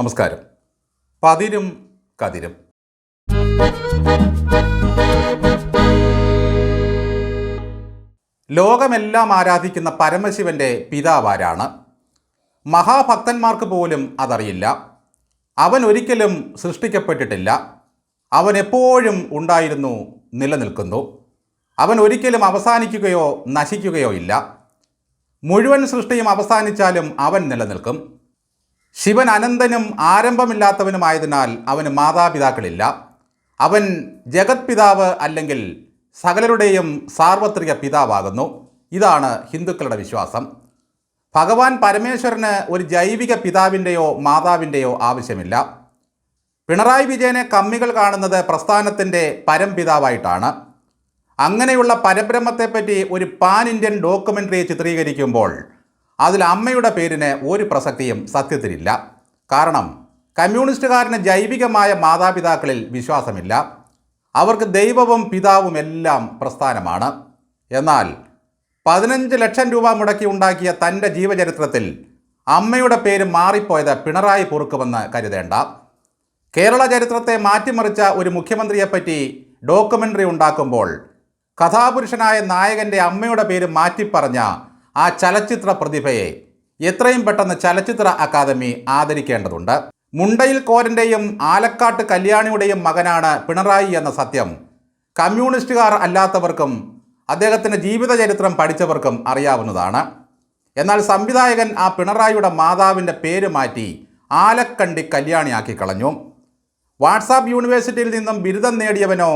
നമസ്കാരം. പതിരും കതിരും. ലോകമെല്ലാം ആരാധിക്കുന്ന പരമശിവന്റെ പിതാവാരാണ് മഹാഭക്തന്മാർക്ക് പോലും അതറിയില്ല. അവൻ ഒരിക്കലും സൃഷ്ടിക്കപ്പെട്ടിട്ടില്ല. അവൻ എപ്പോഴും ഉണ്ടായിരുന്നു നിലനിൽക്കുന്നു. അവൻ ഒരിക്കലും അവസാനിക്കുകയോ നശിക്കുകയോ ഇല്ല. മുഴുവൻ സൃഷ്ടിയും അവസാനിച്ചാലും അവൻ നിലനിൽക്കും. ശിവൻ അനന്തനും ആരംഭമില്ലാത്തവനുമായതിനാൽ അവന് മാതാപിതാക്കളില്ല. അവൻ ജഗത്പിതാവ് അല്ലെങ്കിൽ സകലരുടെയും സാർവത്രിക പിതാവാകുന്നു. ഇതാണ് ഹിന്ദുക്കളുടെ വിശ്വാസം. ഭഗവാൻ പരമേശ്വരന് ഒരു ജൈവിക പിതാവിന്റെയോ മാതാവിന്റെയോ ആവശ്യമില്ല. പിണറായി വിജയനെ കമ്മികൾ കാണുന്നത് പ്രസ്ഥാനത്തിന്റെ പരംപിതാവായിട്ടാണ് അങ്ങനെയുള്ള പരബ്രഹ്മത്തെപ്പറ്റി ഒരു പാൻ ഇന്ത്യൻ ഡോക്യുമെന്ററി ചിത്രീകരിക്കുമ്പോൾ അതിൽ അമ്മയുടെ പേരിന് ഒരു പ്രസക്തിയും സത്യത്തിലില്ല. കാരണം കമ്മ്യൂണിസ്റ്റുകാരന് ജൈവികമായ മാതാപിതാക്കളിൽ വിശ്വാസമില്ല. അവർക്ക് ദൈവവും പിതാവും എല്ലാം പ്രസ്ഥാനമാണ്. എന്നാൽ പതിനഞ്ച് ലക്ഷം രൂപ മുടക്കി ഉണ്ടാക്കിയ തന്റെ ജീവചരിത്രത്തിൽ അമ്മയുടെ പേര് മാറിപ്പോയത് പിണറായി പൊറുക്കുമെന്ന് കരുതേണ്ട. കേരള ചരിത്രത്തെ മാറ്റിമറിച്ച ഒരു മുഖ്യമന്ത്രിയെപ്പറ്റി ഡോക്യുമെന്ററി ഉണ്ടാക്കുമ്പോൾ കഥാപുരുഷനായ നായകന്റെ അമ്മയുടെ പേര് മാറ്റിപ്പറഞ്ഞ ആ ചലച്ചിത്ര പ്രതിഭയെ എത്രയും പെട്ടെന്ന് ചലച്ചിത്ര അക്കാദമി ആദരിക്കേണ്ടതുണ്ട്. മുണ്ടയിൽ കോരന്റെയും ആലക്കാട്ട് കല്യാണിയുടെയും മകനാണ് പിണറായി എന്ന സത്യം കമ്മ്യൂണിസ്റ്റുകാർ അല്ലാത്തവർക്കും അദ്ദേഹത്തിന്റെ ജീവിതചരിത്രം പഠിച്ചവർക്കും അറിയാവുന്നതാണ്. എന്നാൽ സംവിധായകൻ ആ പിണറായിയുടെ മാതാവിന്റെ പേര് മാറ്റി ആലക്കണ്ടി കല്യാണിയാക്കി കളഞ്ഞു. വാട്സാപ്പ് യൂണിവേഴ്സിറ്റിയിൽ നിന്നും ബിരുദം നേടിയവനോ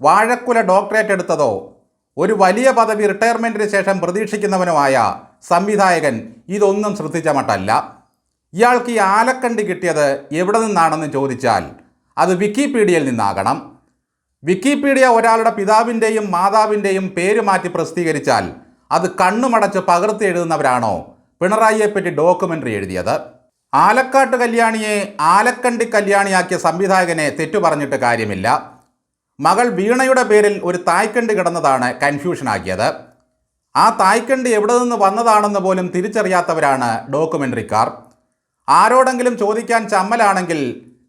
വാഴക്കുല ഡോക്ടറേറ്റ് എടുത്തതോ ഒരു വലിയ പദവി റിട്ടയർമെന്റിന് ശേഷം പ്രതീക്ഷിക്കുന്നവനുമായ സംവിധായകൻ ഇതൊന്നും ശ്രദ്ധിച്ച മട്ടല്ല. ഇയാൾക്ക് ഈ ആലക്കണ്ടി കിട്ടിയത് എവിടെ നിന്നാണെന്ന് ചോദിച്ചാൽ അത് വിക്കിപീഡിയയിൽ നിന്നാകണം. വിക്കിപീഡിയ ഒരാളുടെ പിതാവിന്റെയും മാതാവിന്റെയും പേര് മാറ്റി പ്രസിദ്ധീകരിച്ചാൽ അത് കണ്ണുമടച്ച് പകർത്തി എഴുതുന്നവരാണോ പിണറായിയെപ്പറ്റി ഡോക്യുമെന്ററി എഴുതിയത്. ആലക്കാട്ട് കല്യാണിയെ ആലക്കണ്ടി കല്യാണിയാക്കിയ സംവിധായകനെ തെറ്റു പറഞ്ഞിട്ട് കാര്യമില്ല. മകൾ വീണയുടെ പേരിൽ ഒരു തായ്ക്കണ്ട് കിടന്നതാണ് കൺഫ്യൂഷനാക്കിയത്. ആ തായ്ക്കണ്ട് എവിടെ നിന്ന് വന്നതാണെന്ന് പോലും തിരിച്ചറിയാത്തവരാണ് ഡോക്യുമെന്ററിക്കാർ ആരോടെങ്കിലും ചോദിക്കാൻ ചമ്മലാണെങ്കിൽ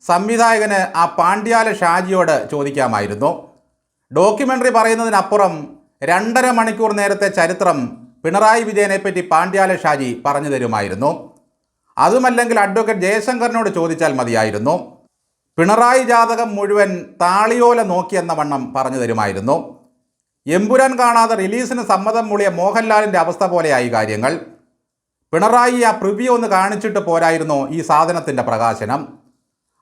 സംവിധായകന് ആ പാണ്ഡ്യാല ഷാജിയോട് ചോദിക്കാമായിരുന്നു. ഡോക്യുമെന്ററി പറയുന്നതിനപ്പുറം രണ്ടര മണിക്കൂർ നേരത്തെ ചരിത്രം പിണറായി വിജയനെപ്പറ്റി പാണ്ഡ്യാല ഷാജി പറഞ്ഞു തരുമായിരുന്നു. അതുമല്ലെങ്കിൽ അഡ്വക്കേറ്റ് ജയശങ്കറിനോട് ചോദിച്ചാൽ മതിയായിരുന്നു. പിണറായി ജാതകം മുഴുവൻ താളിയോല നോക്കിയെന്ന വണ്ണം പറഞ്ഞു തരുമായിരുന്നു. എമ്പുരാൻ കാണാതെ റിലീസിന് സമ്മതം മൂളിയ മോഹൻലാലിന്റെ അവസ്ഥ പോലെയായി കാര്യങ്ങൾ. പിണറായി ആ പ്രിവ്യൂ ഒന്ന് കാണിച്ചിട്ട് പോരായിരുന്നു ഈ സാധനത്തിന്റെ പ്രകാശനം.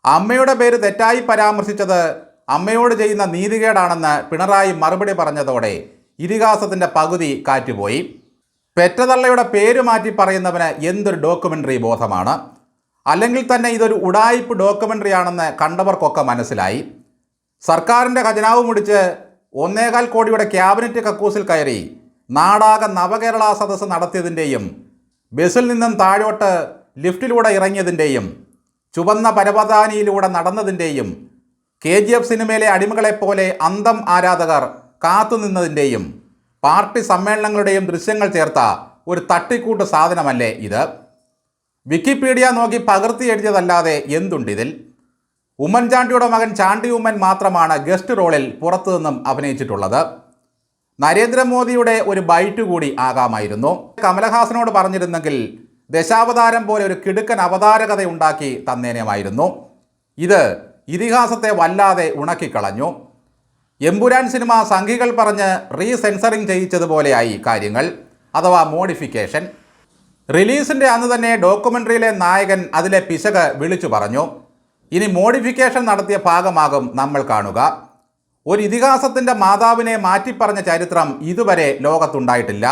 അമ്മയുടെ പേര് തെറ്റായി പരാമർശിച്ചത് അമ്മയോട് ചെയ്യുന്ന നീതികേടാണെന്ന് പിണറായി മറുപടി പറഞ്ഞതോടെ ഇതിഹാസത്തിന്റെ പകുതി കാറ്റുപോയി. പെറ്റതള്ളയുടെ പേര് മാറ്റി പറയുന്നവന് എന്തൊരു ഡോക്യുമെന്ററി ബോധമാണ്. അല്ലെങ്കിൽ തന്നെ ഇതൊരു ഉടായിപ്പ് ഡോക്യുമെന്ററി ആണെന്ന് കണ്ടവർക്കൊക്കെ മനസ്സിലായി. സർക്കാരിന്റെ ഖജനാവ് മുടിച്ച് ഒന്നേകാൽ കോടിയുടെ ക്യാബിനറ്റ് കക്കൂസിൽ കയറി നാടാകെ നവകേരള സദസ്സ് നടത്തിയതിന്റെയും ബസ്സിൽ നിന്നും താഴോട്ട് ലിഫ്റ്റിലൂടെ ഇറങ്ങിയതിന്റെയും ചുവന്ന പരവതാനിയിലൂടെ നടന്നതിന്റെയും കെ ജി എഫ് സിനിമയിലെ അടിമകളെപ്പോലെ അന്തം ആരാധകർ കാത്തുനിന്നതിന്റെയും പാർട്ടി സമ്മേളനങ്ങളുടെയും ദൃശ്യങ്ങൾ ചേർത്ത ഒരു തട്ടിക്കൂട്ട് സാധനമല്ലേ ഇത്? വിക്കിപീഡിയ നോക്കി പകർത്തി എഴുതിയതല്ലാതെ എന്തുണ്ടിതിൽ ഉമ്മൻചാണ്ടിയുടെ മകൻ ചാണ്ടി ഉമ്മൻ മാത്രമാണ് ഗസ്റ്റ് റോളിൽ പുറത്തു നിന്നും അഭിനയിച്ചിട്ടുള്ളത്. നരേന്ദ്രമോദിയുടെ ഒരു ബൈറ്റ് കൂടി ആകാമായിരുന്നു. കമലഹാസനോട് പറഞ്ഞിരുന്നെങ്കിൽ ദശാവതാരം പോലെ ഒരു കിടുക്കൻ അവതാരകത ഉണ്ടാക്കി തന്നേനമായിരുന്നു. ഇത് ഇതിഹാസത്തെ വല്ലാതെ ഉണക്കിക്കളഞ്ഞു. എമ്പുരാൻ സിനിമ സംഘികൾ പറഞ്ഞ് റീസെൻസറിങ് ചെയ്യിച്ചതുപോലെയായി കാര്യങ്ങൾ. അഥവാ മോഡിഫിക്കേഷൻ. റിലീസിന്റെ അന്ന് തന്നെ ഡോക്യുമെന്ററിയിലെ നായകൻ അതിലെ പിശക് വിളിച്ചു പറഞ്ഞു. ഇനി മോഡിഫിക്കേഷൻ നടത്തിയ ഭാഗമാകും നമ്മൾ കാണുക. ഒരു ഇതിഹാസത്തിന്റെ മാതാവിനെ മാറ്റിപ്പറഞ്ഞ ചരിത്രം ഇതുവരെ ലോകത്തുണ്ടായിട്ടില്ല.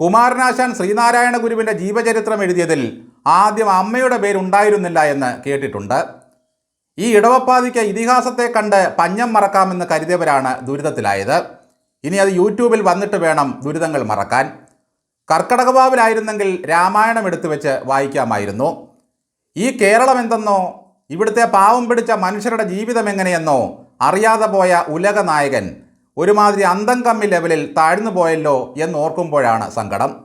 കുമാരനാശാൻ ശ്രീനാരായണ ഗുരുവിന്റെ ജീവചരിത്രം എഴുതിയതിൽ ആദ്യം അമ്മയുടെ പേരുണ്ടായിരുന്നില്ല എന്ന് കേട്ടിട്ടുണ്ട്. ഈ ഇടവപ്പാതിക്ക് ഇതിഹാസത്തെ കണ്ട് പഞ്ഞം മറക്കാമെന്ന് കരുതിയവരാണ് ദുരിതത്തിലായത്. ഇനി അത് യൂട്യൂബിൽ വന്നിട്ട് വേണം ദുരിതങ്ങൾ മറക്കാൻ. കർക്കടകവാവിലായിരുന്നെങ്കിൽ രാമായണം എടുത്തു വെച്ച് വായിക്കാമായിരുന്നു. ഈ കേരളം എന്തെന്നോ ഇവിടുത്തെ പാവം പിടിച്ച മനുഷ്യരുടെ ജീവിതം എങ്ങനെയെന്നോ അറിയാതെ പോയ ഉലക നായകൻ ഒരുമാതിരി അന്തം കമ്മി ലെവലിൽ താഴ്ന്നു പോയല്ലോ എന്നോർക്കുമ്പോഴാണ് സങ്കടം.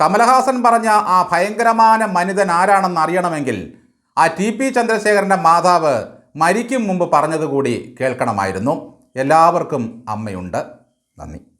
കമലഹാസൻ പറഞ്ഞ ആ ഭയങ്കരമായ മനിതൻ ആരാണെന്ന് അറിയണമെങ്കിൽ ആ ടി പി ചന്ദ്രശേഖരന്റെ മാതാവ് മരിക്കും മുമ്പ് പറഞ്ഞതുകൂടി കേൾക്കണമായിരുന്നു. എല്ലാവർക്കും അമ്മയുണ്ട്. നന്ദി.